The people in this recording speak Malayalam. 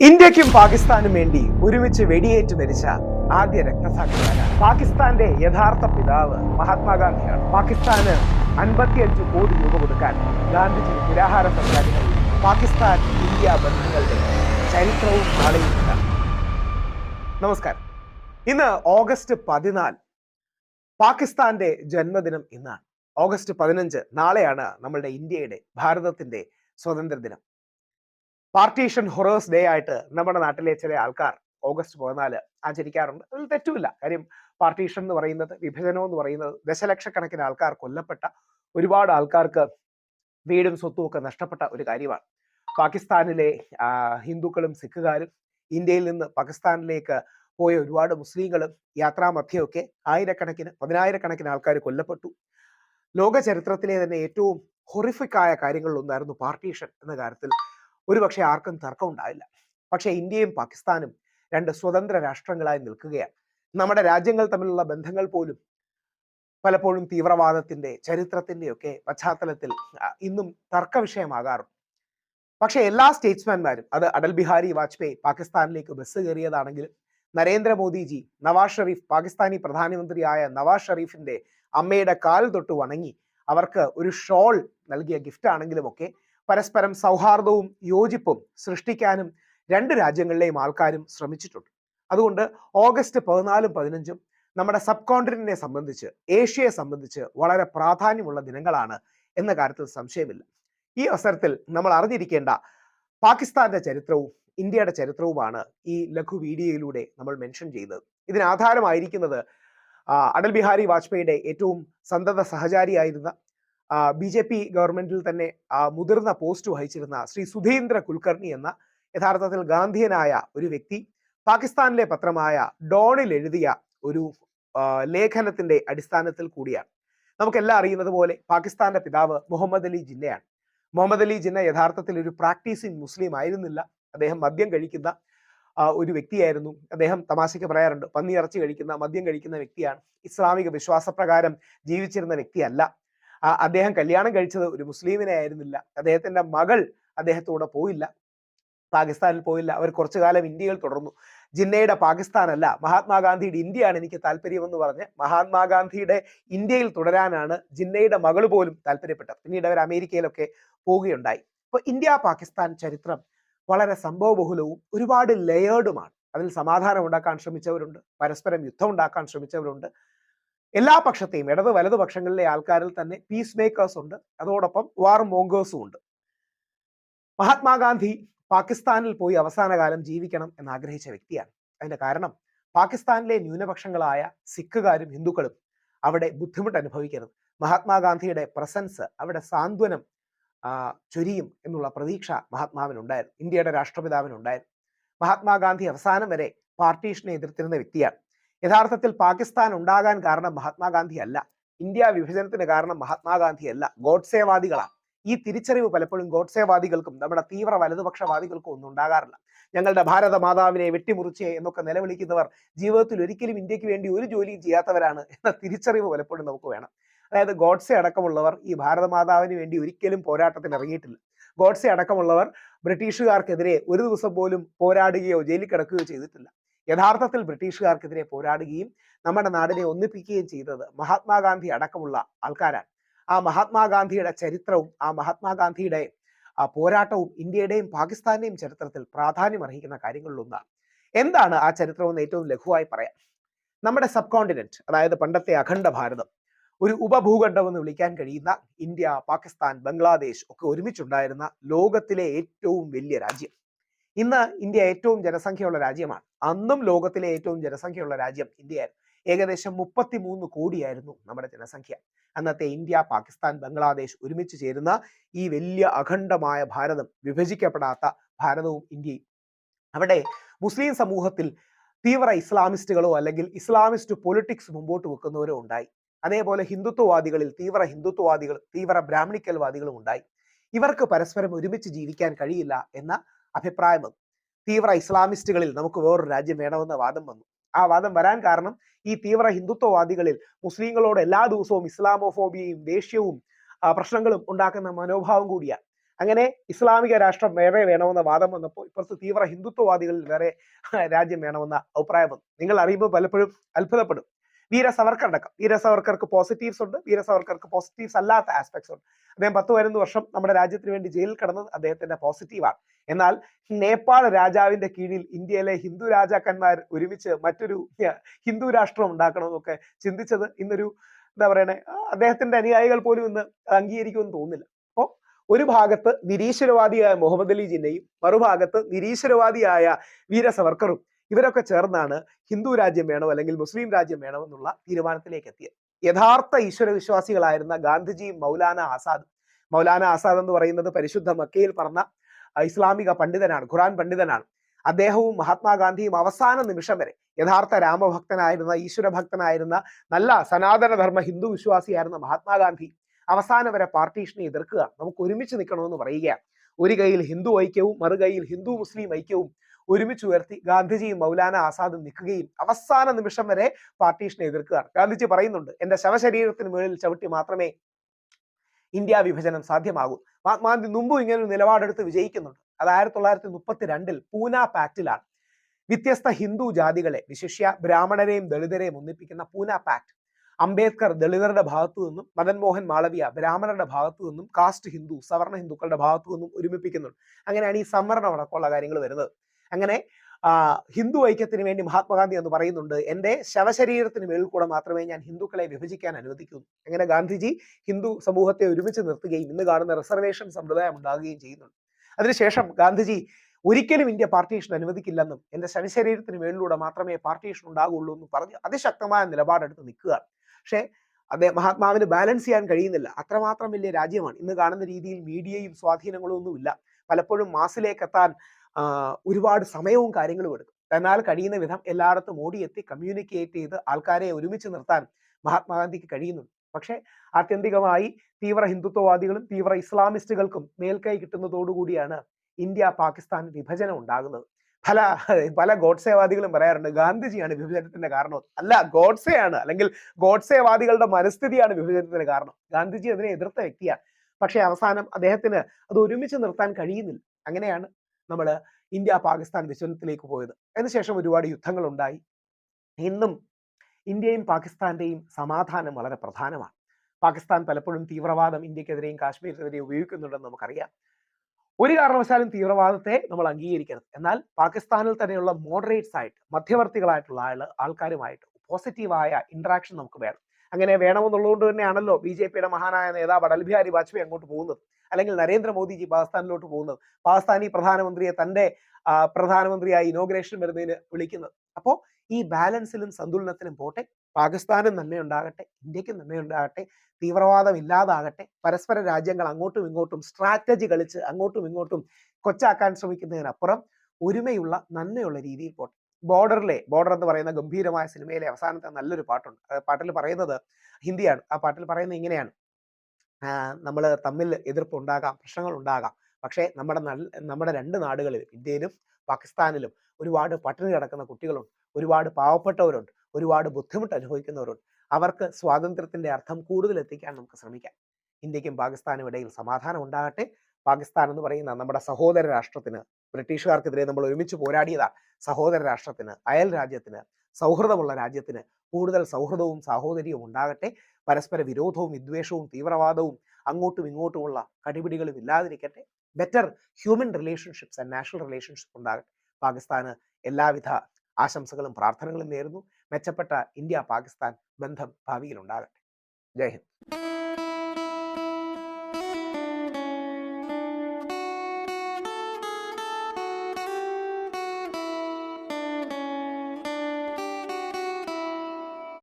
ഇന്ത്യക്കും പാകിസ്ഥാനും വേണ്ടി ഒരുമിച്ച് വെടിയേറ്റ് മരിച്ച ആദ്യ രക്തസാക്ഷിയാണ് പാകിസ്ഥാന്റെ യഥാർത്ഥ പിതാവ് മഹാത്മാഗാന്ധിയാണ്. പാകിസ്ഥാന് അൻപത്തിയഞ്ച് കോടി രൂപ കൊടുക്കാൻ ഗാന്ധിജി നിരാഹാര സംസാരിക്കും പാകിസ്ഥാൻ ഇന്ത്യ ബന്ധങ്ങളുടെ ചരിത്രവും നാളെയുമില്ല. നമസ്കാരം. ഇന്ന് ഓഗസ്റ്റ് പതിനാല് പാകിസ്ഥാന്റെ ജന്മദിനം ഇന്നാണ്. ഓഗസ്റ്റ് പതിനഞ്ച് നാളെയാണ് നമ്മളുടെ ഇന്ത്യയുടെ ഭാരതത്തിന്റെ സ്വതന്ത്ര ദിനം പാർട്ടീഷൻ ഹൊറേഴ്സ് ഡേ ആയിട്ട് നമ്മുടെ നാട്ടിലെ ചില ആൾക്കാർ ഓഗസ്റ്റ് പതിനാല് ആചരിക്കാറുണ്ട്. അതിൽ തെറ്റുമില്ല. കാര്യം പാർട്ടീഷൻ എന്ന് പറയുന്നത് വിഭജനം എന്ന് പറയുന്നത് ദശലക്ഷക്കണക്കിന് ആൾക്കാർ കൊല്ലപ്പെട്ട ഒരുപാട് ആൾക്കാർക്ക് വീടും സ്വത്തും ഒക്കെ നഷ്ടപ്പെട്ട ഒരു കാര്യമാണ്. പാകിസ്ഥാനിലെ ഹിന്ദുക്കളും സിഖുകാരും ഇന്ത്യയിൽ നിന്ന് പാകിസ്ഥാനിലേക്ക് പോയ ഒരുപാട് മുസ്ലിങ്ങളും യാത്രാമധ്യമൊക്കെ ആയിരക്കണക്കിന് പതിനായിരക്കണക്കിന് ആൾക്കാർ കൊല്ലപ്പെട്ടു. ലോക ചരിത്രത്തിലെ തന്നെ ഏറ്റവും ഹൊറിഫിക്കായ കാര്യങ്ങളിലൊന്നായിരുന്നു പാർട്ടീഷൻ എന്ന കാര്യത്തിൽ ഒരുപക്ഷെ ആർക്കും തർക്കം ഉണ്ടാവില്ല പക്ഷെ ഇന്ത്യയും പാകിസ്ഥാനും രണ്ട് സ്വതന്ത്ര രാഷ്ട്രങ്ങളായി നിൽക്കുകയാണ്. നമ്മുടെ രാജ്യങ്ങൾ തമ്മിലുള്ള ബന്ധങ്ങൾ പോലും പലപ്പോഴും തീവ്രവാദത്തിന്റെ ചരിത്രത്തിന്റെ ഒക്കെ പശ്ചാത്തലത്തിൽ ഇന്നും തർക്ക വിഷയമാകാറുണ്ട് പക്ഷേ എല്ലാ സ്റ്റേറ്റ്സ്മാൻമാരും അത് അടൽ ബിഹാരി വാജ്പേയി പാകിസ്ഥാനിലേക്ക് ബസ് കയറിയതാണെങ്കിലും നരേന്ദ്രമോദിജി നവാസ് ഷെറീഫ് പാകിസ്ഥാനി പ്രധാനമന്ത്രിയായ നവാസ് ഷെറീഫിന്റെ അമ്മയുടെ കാൽ തൊട്ട് വണങ്ങി അവർക്ക് ഒരു ഷോൾ നൽകിയ ഗിഫ്റ്റ് ആണെങ്കിലും ഒക്കെ പരസ്പരം സൗഹാർദ്ദവും യോജിപ്പും സൃഷ്ടിക്കാനും രണ്ട് രാജ്യങ്ങളിലെയും ആൾക്കാരും ശ്രമിച്ചിട്ടുണ്ട്. അതുകൊണ്ട് ഓഗസ്റ്റ് പതിനാലും പതിനഞ്ചും നമ്മുടെ സബ് കോണ്ടിനെ സംബന്ധിച്ച് ഏഷ്യയെ സംബന്ധിച്ച് വളരെ പ്രാധാന്യമുള്ള ദിനങ്ങളാണ് എന്ന കാര്യത്തിൽ സംശയമില്ല. ഈ അവസരത്തിൽ നമ്മൾ അറിഞ്ഞിരിക്കേണ്ട പാകിസ്ഥാന്റെ ചരിത്രവും ഇന്ത്യയുടെ ചരിത്രവുമാണ് ഈ ലഘു വീഡിയോയിലൂടെ നമ്മൾ മെൻഷൻ ചെയ്തത് ഇതിന് ആധാരമായിരിക്കുന്നത് ആ, അടൽ ബിഹാരി വാജ്പേയിയുടെ ഏറ്റവും സന്തത സഹചാരിയായിരുന്ന ബി ജെ പി ഗവൺമെന്റിൽ തന്നെ മുതിർന്ന പോസ്റ്റ് വഹിച്ചിരുന്ന ശ്രീ സുധീന്ദ്ര കുൽക്കർണി എന്ന യഥാർത്ഥത്തിൽ ഗാന്ധിയനായ ഒരു വ്യക്തി പാകിസ്ഥാനിലെ പത്രമായ ഡോണിൽ എഴുതിയ ഒരു ലേഖനത്തിന്റെ അടിസ്ഥാനത്തിൽ കൂടിയാണ്. നമുക്കെല്ലാം അറിയുന്നത് പോലെ പാകിസ്ഥാന്റെ പിതാവ് മുഹമ്മദ് അലി ജിന്നയാണ്. മുഹമ്മദ് അലി ജിന്ന യഥാർത്ഥത്തിൽ ഒരു പ്രാക്ടീസിങ് മുസ്ലിം ആയിരുന്നില്ല. അദ്ദേഹം മദ്യം കഴിക്കുന്ന ഒരു വ്യക്തിയായിരുന്നു. അദ്ദേഹം തമാശയ്ക്ക് പറയാറുണ്ട് പന്നി ഇറച്ചി കഴിക്കുന്ന മദ്യം കഴിക്കുന്ന വ്യക്തിയാണ്. ഇസ്ലാമിക വിശ്വാസപ്രകാരം ജീവിച്ചിരുന്ന വ്യക്തിയല്ല. അദ്ദേഹം കല്യാണം കഴിച്ചത് ഒരു മുസ്ലിമിനെ ആയിരുന്നില്ല. അദ്ദേഹത്തിന്റെ മകൾ അദ്ദേഹത്തോടെ പോയില്ല. പാകിസ്ഥാനിൽ പോയില്ല. അവർ കുറച്ചു കാലം ഇന്ത്യയിൽ തുടർന്നു. ജിന്നയുടെ പാകിസ്ഥാനല്ല മഹാത്മാഗാന്ധിയുടെ ഇന്ത്യയാണ് എനിക്ക് താല്പര്യമെന്ന് പറഞ്ഞ് മഹാത്മാഗാന്ധിയുടെ ഇന്ത്യയിൽ തുടരാനാണ് ജിന്നയുടെ മകൾ പോലും താല്പര്യപ്പെട്ടത്. പിന്നീട് അവർ അമേരിക്കയിലൊക്കെ പോവുകയുണ്ടായി. അപ്പൊ ഇന്ത്യ പാകിസ്ഥാൻ ചരിത്രം വളരെ സംഭവബഹുലവും ഒരുപാട് ലെയേർഡുമാണ് അതിൽ സമാധാനം ഉണ്ടാക്കാൻ ശ്രമിച്ചവരുണ്ട്. പരസ്പരം യുദ്ധം ഉണ്ടാക്കാൻ ശ്രമിച്ചവരുണ്ട്. എല്ലാ പക്ഷത്തെയും ഇടത് വലതുപക്ഷങ്ങളിലെ ആൾക്കാരിൽ തന്നെ പീസ് മേക്കേഴ്സ് ഉണ്ട്. അതോടൊപ്പം വാർ മോങ്കേഴ്സും ഉണ്ട്. മഹാത്മാഗാന്ധി പാകിസ്ഥാനിൽ പോയി അവസാന കാലം ജീവിക്കണം എന്ന് ആഗ്രഹിച്ച വ്യക്തിയാണ്. അതിന്റെ കാരണം പാകിസ്ഥാനിലെ ന്യൂനപക്ഷങ്ങളായ സിഖുകാരും ഹിന്ദുക്കളും അവിടെ ബുദ്ധിമുട്ട് അനുഭവിക്കരുത്. മഹാത്മാഗാന്ധിയുടെ പ്രസൻസ് അവിടെ സാന്ത്വനം ചൊരിയും എന്നുള്ള പ്രതീക്ഷ മഹാത്മാവിനുണ്ടായിരുന്നു. ഇന്ത്യയുടെ രാഷ്ട്രപിതാവിനുണ്ടായിരുന്നു. മഹാത്മാഗാന്ധി അവസാനം വരെ പാർട്ടീഷനെ എതിർത്തിരുന്ന വ്യക്തിയാണ്. യഥാർത്ഥത്തിൽ പാകിസ്ഥാൻ ഉണ്ടാകാൻ കാരണം മഹാത്മാഗാന്ധി അല്ല ഇന്ത്യ വിഭജനത്തിന് കാരണം മഹാത്മാഗാന്ധി അല്ല ഗോഡ്സേവാദികളാണ്. ഈ തിരിച്ചറിവ് പലപ്പോഴും ഗോഡ്സേവാദികൾക്കും നമ്മുടെ തീവ്ര വലതുപക്ഷവാദികൾക്കും ഒന്നും ഉണ്ടാകാറില്ല. ഞങ്ങളുടെ ഭാരത മാതാവിനെ വെട്ടിമുറിച്ചേ എന്നൊക്കെ നിലവിളിക്കുന്നവർ ജീവിതത്തിൽ ഒരിക്കലും ഇന്ത്യയ്ക്ക് വേണ്ടി ഒരു ജോലിയും ചെയ്യാത്തവരാണ് എന്ന തിരിച്ചറിവ് പലപ്പോഴും നമുക്ക് വേണം. അതായത് ഗോഡ്സെ അടക്കമുള്ളവർ ഈ ഭാരത മാതാവിന് വേണ്ടി ഒരിക്കലും പോരാട്ടത്തിന് ഇറങ്ങിയിട്ടില്ല. ഗോഡ്സെ അടക്കമുള്ളവർ ബ്രിട്ടീഷുകാർക്കെതിരെ ഒരു ദിവസം പോലും പോരാടുകയോ ജയിലിൽ കിടക്കുകയോ ചെയ്തിട്ടില്ല. യഥാർത്ഥത്തിൽ ബ്രിട്ടീഷുകാർക്കെതിരെ പോരാടുകയും നമ്മുടെ നാടിനെ ഒന്നിപ്പിക്കുകയും ചെയ്തത് മഹാത്മാഗാന്ധി അടക്കമുള്ള ആൾക്കാരാണ്. ആ മഹാത്മാഗാന്ധിയുടെ ചരിത്രവും ആ മഹാത്മാഗാന്ധിയുടെ ആ പോരാട്ടവും ഇന്ത്യയുടെയും പാകിസ്ഥാന്റെയും ചരിത്രത്തിൽ പ്രാധാന്യം അർഹിക്കുന്ന കാര്യങ്ങളിലൊന്നാണ്. എന്താണ് ആ ചരിത്രം എന്ന് ഏറ്റവും ലഘുവായി പറയാം. നമ്മുടെ സബ് കോണ്ടിനെന്റ് അതായത് പണ്ടത്തെ അഖണ്ഡ ഭാരതം ഒരു ഉപഭൂഖണ്ഡം എന്ന് വിളിക്കാൻ കഴിയുന്ന ഇന്ത്യ പാകിസ്ഥാൻ ബംഗ്ലാദേശ് ഒക്കെ ഒരുമിച്ചുണ്ടായിരുന്ന ലോകത്തിലെ ഏറ്റവും വലിയ രാജ്യം. ഇന്ന് ഇന്ത്യ ഏറ്റവും ജനസംഖ്യയുള്ള രാജ്യമാണ്. അന്നും ലോകത്തിലെ ഏറ്റവും ജനസംഖ്യയുള്ള രാജ്യം ഇന്ത്യയായിരുന്നു ഏകദേശം മുപ്പത്തി മൂന്ന് കോടിയായിരുന്നു നമ്മുടെ ജനസംഖ്യ. അന്നത്തെ ഇന്ത്യ പാകിസ്ഥാൻ ബംഗ്ലാദേശ് ഒരുമിച്ച് ചേരുന്ന ഈ വലിയ അഖണ്ഡമായ ഭാരതം വിഭജിക്കപ്പെടാത്ത ഭാരതവും ഇന്ത്യയും. അവിടെ മുസ്ലിം സമൂഹത്തിൽ തീവ്ര ഇസ്ലാമിസ്റ്റുകളോ അല്ലെങ്കിൽ ഇസ്ലാമിസ്റ്റ് പൊളിറ്റിക്സ് മുമ്പോട്ട് വെക്കുന്നവരോ ഉണ്ടായി. അതേപോലെ ഹിന്ദുത്വവാദികളിൽ തീവ്ര ഹിന്ദുത്വവാദികളും തീവ്ര ബ്രാഹ്മണിക്കൽവാദികളും ഉണ്ടായി. ഇവർക്ക് പരസ്പരം ഒരുമിച്ച് ജീവിക്കാൻ കഴിയില്ല എന്ന അഭിപ്രായം വന്നു. തീവ്ര ഇസ്ലാമിസ്റ്റുകളിൽ നമുക്ക് വേറൊരു രാജ്യം വേണമെന്ന വാദം വന്നു. ആ വാദം വരാൻ കാരണം ഈ തീവ്ര ഹിന്ദുത്വവാദികളിൽ മുസ്ലിങ്ങളോട് എല്ലാ ദിവസവും ഇസ്ലാമോഫോബിയയും ദേഷ്യവും പ്രശ്നങ്ങളും ഉണ്ടാക്കുന്ന മനോഭാവം കൂടിയാണ്. അങ്ങനെ ഇസ്ലാമിക രാഷ്ട്രം വേറെ വേണമെന്ന വാദം വന്നപ്പോൾ ഇപ്പുറത്ത് തീവ്ര ഹിന്ദുത്വവാദികളിൽ വേറെ രാജ്യം വേണമെന്ന അഭിപ്രായം വന്നു. നിങ്ങൾ അറിയുമ്പോൾ പലപ്പോഴും അത്ഭുതപ്പെടും. വീര സവർക്കർ അടക്കം വീര സവർക്കർക്ക് പോസിറ്റീവ്സ് ഉണ്ട് വീര സവർക്കർക്ക് പോസിറ്റീവ്സ് അല്ലാത്ത ആസ്പെക്ട്സ് ഉണ്ട്. അദ്ദേഹം പത്ത് പതിനൊന്ന് വർഷം നമ്മുടെ രാജ്യത്തിന് വേണ്ടി ജയിലിൽ കിടന്നത് അദ്ദേഹത്തിന്റെ പോസിറ്റീവാണ് എന്നാൽ നേപ്പാൾ രാജാവിന്റെ കീഴിൽ ഇന്ത്യയിലെ ഹിന്ദു രാജാക്കന്മാർ ഒരുമിച്ച് മറ്റൊരു ഹിന്ദു രാഷ്ട്രം ഉണ്ടാക്കണമെന്നൊക്കെ ചിന്തിച്ചത് ഇന്നൊരു എന്താ പറയണേ അദ്ദേഹത്തിന്റെ അനുയായികൾ പോലും ഇന്ന് അംഗീകരിക്കുമെന്ന് തോന്നുന്നില്ല. അപ്പോൾ ഒരു ഭാഗത്ത് നിരീശ്വരവാദിയായ മുഹമ്മദ് അലി ജിന്നയും മറുഭാഗത്ത് നിരീശ്വരവാദിയായ വീര സവർക്കറും ഇവരൊക്കെ ചേർന്നാണ് ഹിന്ദു രാജ്യം വേണോ അല്ലെങ്കിൽ മുസ്ലിം രാജ്യം വേണോ എന്നുള്ള തീരുമാനത്തിലേക്ക് എത്തിയത്. യഥാർത്ഥ ഈശ്വര വിശ്വാസികളായിരുന്ന ഗാന്ധിജിയും മൗലാന ആസാദ്. മൗലാന ആസാദ് എന്ന് പറയുന്നത് പരിശുദ്ധ മക്കയിൽ പറഞ്ഞ ഇസ്ലാമിക പണ്ഡിതനാണ് ഖുറാൻ പണ്ഡിതനാണ്. അദ്ദേഹവും മഹാത്മാഗാന്ധിയും അവസാന നിമിഷം വരെ യഥാർത്ഥ രാമഭക്തനായിരുന്ന ഈശ്വരഭക്തനായിരുന്ന നല്ല സനാതനധർമ്മ ഹിന്ദു വിശ്വാസിയായിരുന്ന മഹാത്മാഗാന്ധി അവസാനം വരെ പാർട്ടീഷനെ എതിർക്കുക നമുക്ക് ഒരുമിച്ച് നിൽക്കണമെന്ന് പറയുകയാണ്. ഒരു കൈയിൽ ഹിന്ദു ഐക്യവും മറുകൈയിൽ ഹിന്ദു മുസ്ലിം ഐക്യവും ഒരുമിച്ച് ഉയർത്തി ഗാന്ധിജിയും മൗലാന ആസാദും നിൽക്കുകയും അവസാന നിമിഷം വരെ പാർട്ടീഷനെ എതിർക്കുകയാണ്. ഗാന്ധിജി പറയുന്നുണ്ട് എന്റെ ശവശരീരത്തിന് മുകളിൽ ചവിട്ടി മാത്രമേ ഇന്ത്യ വിഭജനം സാധ്യമാകൂ. മഹാത്മാഗാന്ധി മുമ്പും ഇങ്ങനെ ഒരു നിലപാടെടുത്ത് വിജയിക്കുന്നുണ്ട്. അത് ആയിരത്തി തൊള്ളായിരത്തി മുപ്പത്തി രണ്ടിൽ പൂന പാക്റ്റിലാണ്. വ്യത്യസ്ത ഹിന്ദു ജാതികളെ വിശിഷ്യ ബ്രാഹ്മണരെയും ദളിതരെയും ഒന്നിപ്പിക്കുന്ന പൂന പാക്ട് അംബേദ്കർ ദളിതരുടെ ഭാഗത്തു നിന്നും മദൻ മോഹൻ മാളവിയ ബ്രാഹ്മണരുടെ ഭാഗത്തു നിന്നും കാസ്റ്റ് ഹിന്ദു സവർണ ഹിന്ദുക്കളുടെ ഭാഗത്തു നിന്നും ഒരുമിപ്പിക്കുന്നുണ്ട്. അങ്ങനെയാണ് ഈ സംവരണം അടക്കമുള്ള കാര്യങ്ങൾ വരുന്നത്. അങ്ങനെ ഹിന്ദു ഐക്യത്തിന് വേണ്ടി മഹാത്മാഗാന്ധി എന്ന് പറയുന്നുണ്ട് എന്റെ ശവശരീരത്തിന് മേളിൽ കൂടെ മാത്രമേ ഞാൻ ഹിന്ദുക്കളെ വിഭജിക്കാൻ അനുവദിക്കൂ. അങ്ങനെ ഗാന്ധിജി ഹിന്ദു സമൂഹത്തെ ഒരുമിച്ച് നിർത്തുകയും ഇന്ന് കാണുന്ന റിസർവേഷൻ സമ്പ്രദായം ഉണ്ടാകുകയും ചെയ്യുന്നുണ്ട്. അതിനുശേഷം ഗാന്ധിജി ഒരിക്കലും ഇന്ത്യ പാർട്ടീഷൻ അനുവദിക്കില്ലെന്നും എന്റെ ശവശരീരത്തിന് മേളിലൂടെ മാത്രമേ പാർട്ടീഷൻ ഉണ്ടാകുള്ളൂ എന്ന് പറഞ്ഞ് അതിശക്തമായ നിലപാടെടുത്ത് നിൽക്കുക പക്ഷേ അദ്ദേഹം മഹാത്മാവിന് ബാലൻസ് ചെയ്യാൻ കഴിയുന്നില്ല. അത്രമാത്രം വലിയ രാജ്യമാണ്. ഇന്ന് കാണുന്ന രീതിയിൽ മീഡിയയും സ്വാധീനങ്ങളും ഒന്നുമില്ല പലപ്പോഴും മാസിലേക്ക് എത്താൻ ഒരുപാട് സമയവും കാര്യങ്ങളും എടുക്കും. തന്നാൽ കഴിയുന്ന വിധം എല്ലായിടത്തും ഓടിയെത്തി കമ്മ്യൂണിക്കേറ്റ് ചെയ്ത് ആൾക്കാരെ ഒരുമിച്ച് നിർത്താൻ മഹാത്മാഗാന്ധിക്ക് കഴിയുന്നുണ്ട്. പക്ഷേ ആത്യന്തികമായി തീവ്ര ഹിന്ദുത്വവാദികളും തീവ്ര ഇസ്ലാമിസ്റ്റുകൾക്കും മേൽക്കൈ കിട്ടുന്നതോടുകൂടിയാണ് ഇന്ത്യ പാകിസ്ഥാൻ വിഭജനം ഉണ്ടാകുന്നത്. പല പല ഗോഡ്സേവാദികളും പറയാറുണ്ട് ഗാന്ധിജിയാണ് വിഭജനത്തിന്റെ കാരണം. അല്ല ഗോഡ്സെയാണ് അല്ലെങ്കിൽ ഗോഡ്സേവാദികളുടെ മനസ്ഥിതിയാണ് വിഭജനത്തിന് കാരണം. ഗാന്ധിജി അതിനെ എതിർത്ത വ്യക്തിയാണ്. പക്ഷേ അവസാനം അദ്ദേഹത്തിന് അത് ഒരുമിച്ച് നിർത്താൻ കഴിയുന്നില്ല. അങ്ങനെയാണ് നമ്മൾ ഇന്ത്യ പാകിസ്ഥാൻ വിശ്വനത്തിലേക്ക് പോയത്. അതിനുശേഷം ഒരുപാട് യുദ്ധങ്ങൾ ഉണ്ടായി ഇന്നും ഇന്ത്യയും പാകിസ്ഥാന്റെയും സമാധാനം വളരെ പ്രധാനമാണ്. പാകിസ്ഥാൻ പലപ്പോഴും തീവ്രവാദം ഇന്ത്യക്കെതിരെയും കാശ്മീരിനെതിരെയും ഉപയോഗിക്കുന്നുണ്ടെന്ന് നമുക്കറിയാം. ഒരു കാരണവശാലും തീവ്രവാദത്തെ നമ്മൾ അംഗീകരിക്കരുത്. എന്നാൽ പാകിസ്ഥാനിൽ തന്നെയുള്ള മോഡറേറ്റ്സ് ആയിട്ട് മധ്യവർത്തികളായിട്ടുള്ള ആൾ ആൾക്കാരുമായിട്ട് പോസിറ്റീവായ ഇന്ററാക്ഷൻ നമുക്ക് വേണം. അങ്ങനെ വേണമെന്നുള്ളതുകൊണ്ട് തന്നെയാണല്ലോ ബി ജെ പിയുടെ മഹാനായ നേതാവ് അടൽ ബിഹാരി വാജ്പേയി അങ്ങോട്ട് പോകുന്നത്. അല്ലെങ്കിൽ നരേന്ദ്രമോദിജി പാകിസ്ഥാനിലോട്ട് പോകുന്നത്. പാകിസ്ഥാനി പ്രധാനമന്ത്രിയെ തന്റെ പ്രധാനമന്ത്രിയായി ഇനോഗ്രേഷൻ വരുന്നതിന് വിളിക്കുന്നത്. അപ്പോൾ ഈ ബാലൻസിലും സന്തുലനത്തിലും പോട്ടെ പാകിസ്ഥാനും നന്മയുണ്ടാകട്ടെ ഇന്ത്യക്കും നന്മയുണ്ടാകട്ടെ തീവ്രവാദം ഇല്ലാതാകട്ടെ പരസ്പര രാജ്യങ്ങൾ അങ്ങോട്ടും ഇങ്ങോട്ടും സ്ട്രാറ്റജി കളിച്ച് അങ്ങോട്ടും ഇങ്ങോട്ടും കൊച്ചാക്കാൻ ശ്രമിക്കുന്നതിനപ്പുറം ഒരുമയുള്ള നന്മയുള്ള രീതിയിൽ പോട്ടെ. ബോർഡറിലെ ബോർഡർ എന്ന് പറയുന്ന ഗംഭീരമായ സിനിമയിലെ അവസാനത്തെ നല്ലൊരു പാട്ടുണ്ട്. പാട്ടിൽ പറയുന്നത് ഹിന്ദിയാണ്. ആ പാട്ടിൽ പറയുന്നത് ഇങ്ങനെയാണ്. നമ്മൾ തമ്മിൽ എതിർപ്പ് ഉണ്ടാകാം പ്രശ്നങ്ങൾ ഉണ്ടാകാം പക്ഷേ നമ്മുടെ നമ്മുടെ രണ്ട് നാടുകളിലും ഇന്ത്യയിലും പാകിസ്ഥാനിലും ഒരുപാട് പട്ടിണി കിടക്കുന്ന കുട്ടികളുണ്ട്. ഒരുപാട് പാവപ്പെട്ടവരുണ്ട്. ഒരുപാട് ബുദ്ധിമുട്ട് അനുഭവിക്കുന്നവരുണ്ട്. അവർക്ക് സ്വാതന്ത്ര്യത്തിന്റെ അർത്ഥം കൂടുതൽ എത്തിക്കാൻ നമുക്ക് ശ്രമിക്കാം. ഇന്ത്യക്കും പാകിസ്ഥാനും ഇടയിൽ സമാധാനം ഉണ്ടാകട്ടെ. പാകിസ്ഥാൻ എന്ന് പറയുന്ന നമ്മുടെ സഹോദര രാഷ്ട്രത്തിന് ബ്രിട്ടീഷുകാർക്കെതിരെ നമ്മൾ ഒരുമിച്ച് പോരാടിയതാ സഹോദര രാഷ്ട്രത്തിന് അയൽ രാജ്യത്തിന് സൗഹൃദമുള്ള രാജ്യത്തിന്. കൂടുതൽ സൗഹൃദവും സാഹോദര്യവും ഉണ്ടാകട്ടെ. പരസ്പര വിരോധവും വിദ്വേഷവും തീവ്രവാദവും അങ്ങോട്ടും ഇങ്ങോട്ടുമുള്ള കടിപിടികളും ഇല്ലാതിരിക്കട്ടെ. Better human relationships and national relationship ഉണ്ടാകട്ടെ. പാകിസ്ഥാന് എല്ലാവിധ ആശംസകളും പ്രാർത്ഥനകളും നേരുന്നു. മെച്ചപ്പെട്ട ഇന്ത്യ പാകിസ്ഥാൻ ബന്ധം ഭാവിയിൽ ഉണ്ടാകട്ടെ. ജയ് ഹിന്ദ്.